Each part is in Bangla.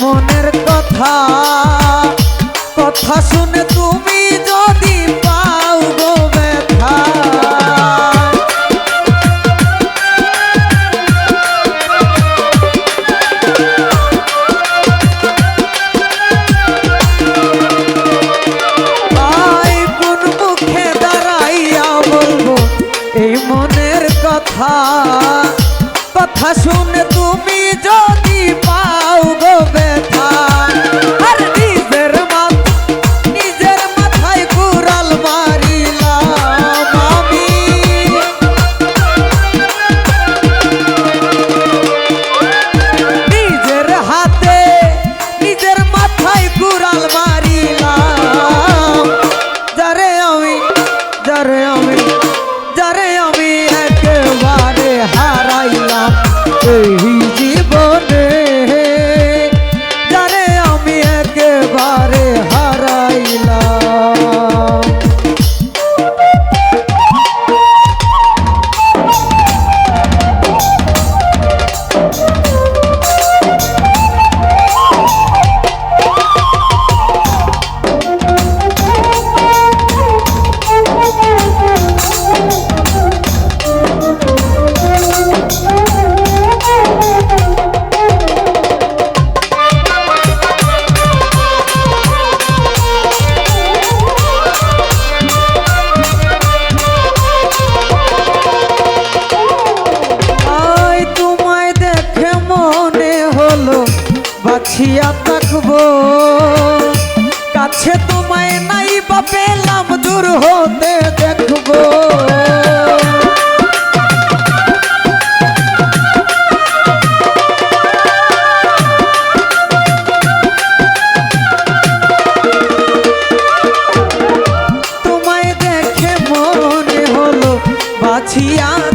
bonito.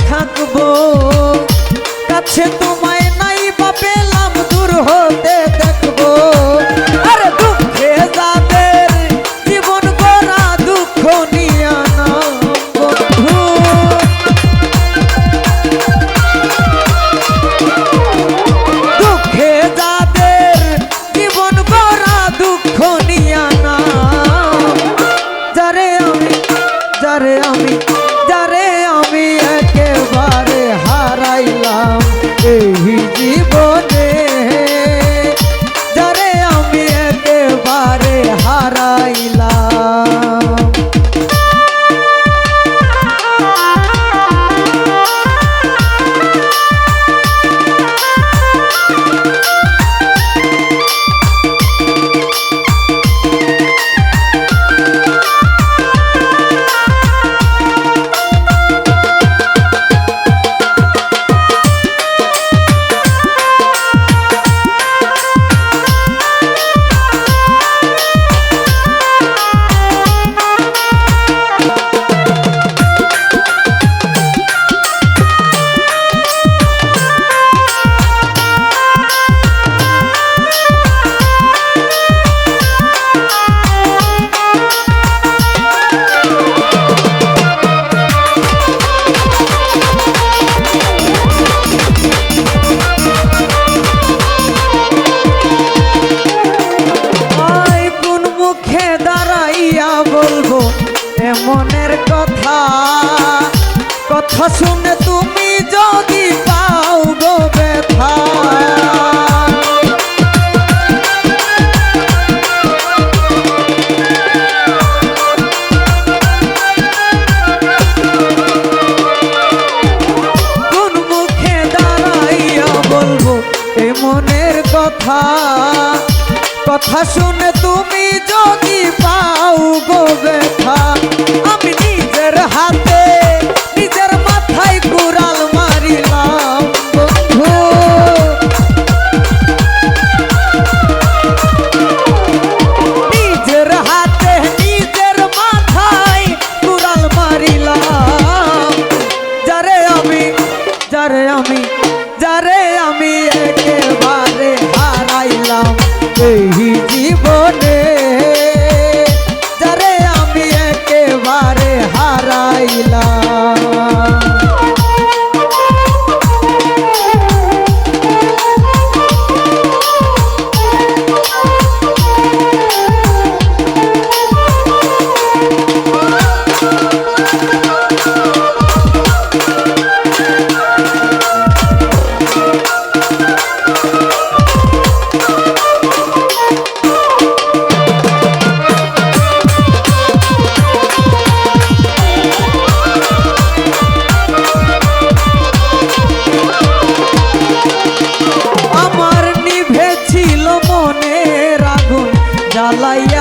থাকব। কাছে তোমায় জীব দাঁড়াইয়া বলব, এমনের কথা। কথা শুনে তুমি যদি পাও গো ব্যথা। কথা। কথা শুনে তুমি যদি গো I Allah.